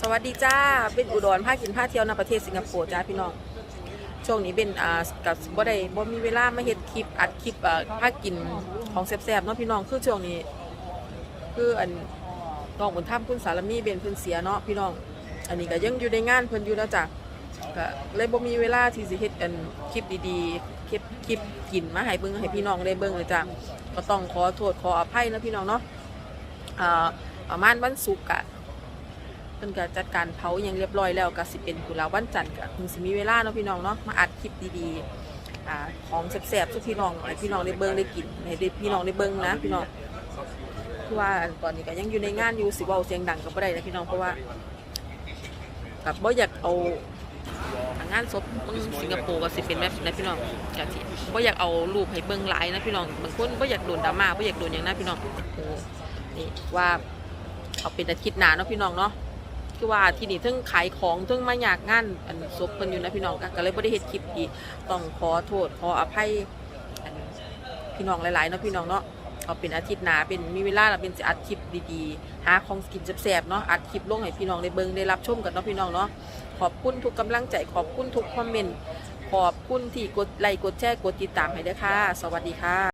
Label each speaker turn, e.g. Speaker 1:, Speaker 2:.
Speaker 1: สวัสดีจ้าเป็นอุดรพากินพาเที่ยวในประเทศสิงคโปร์จ้าพี่น้องช่วงนี้เป็นอ่ากับบ่ได้บ่มีเวลามาเฮ็ดคลิปอัดคลิปอ่าพากินของแซ่บๆเนาะพี่น้องคือช่วงนี้ คืออันน้องบุญธรรมคุณสารมีเป็นเพิ่นเสียเนาะพี่น้อง อันนี้ก็ยังอยู่ในงานเพิ่นอยู่แล้วจ้ะก็เลยบ่มีเวลาที่สิเฮ็ดอันคลิปดีๆคลิปคลิปกินมาให้เบิ่งให้พี่น้องได้เบิ่งเลยจ้ะก็ต้องขอโทษขออภัยนะพี่น้องเนาะอ่าประมาณวันศุกร์อะ เพิ่นก็จัดการเผาอย่างเรียบร้อยแล้วก็สิเป็นกุลาวันจันทร์ก็คงสิมีเวลาเนาะพี่น้องเนาะมาอัดคลิปดีๆอ่าของแซ่บๆสุกพี่น้องให้พี่น้องได้เบิ่งได้กินให้ได้พี่น้องได้เบิ่งนะพี่น้องคือว่าตอนนี้ก็ยังอยู่ในงานอยู่สิเว้าเสียงดังก็บ่ได้นะพี่น้องเพราะว่ากับบ่อยากเอางานศพเมืองสิงคโปร์ก็สิเป็นแบบนั้นพี่น้องก็สิบ่อยากเอารูปให้เบิ่งหลายนะพี่น้องบางคนบ่อยากโดนดราม่าบ่อยากโดนหยังนะพี่น้องโอ้นี่ว่าเอาเป็นอาทิตย์หนาเนาะพี่น้องเนาะ คือว่าที่นี่ทั้งขายของทั้งมาอยากงานอันศพเพิ่นอยู่นะพี่น้องก็กเลยบ่ได้เฮ็ดคลิปอีกต้องขอโทษขออภัยอันพี่น้องหลายๆเนาะพี่น้องเนาะเอาเป็นอาทิตย์หนาเป็นมีเวลาเราเป็นสิอัดคลิปดีๆ หาของกินแซ่บๆเนาะอัดคลิปลงให้พี่น้องได้เบิ่งได้รับชมกันเนาะพี่น้องเนาะขอบคุณทุกกำลังใจขอบคุณทุกคอมเมนต์ขอบคุณที่กดไลค์กดแชร์กดติดตามให้ด้วยค่ะ สวัสดีค่ะ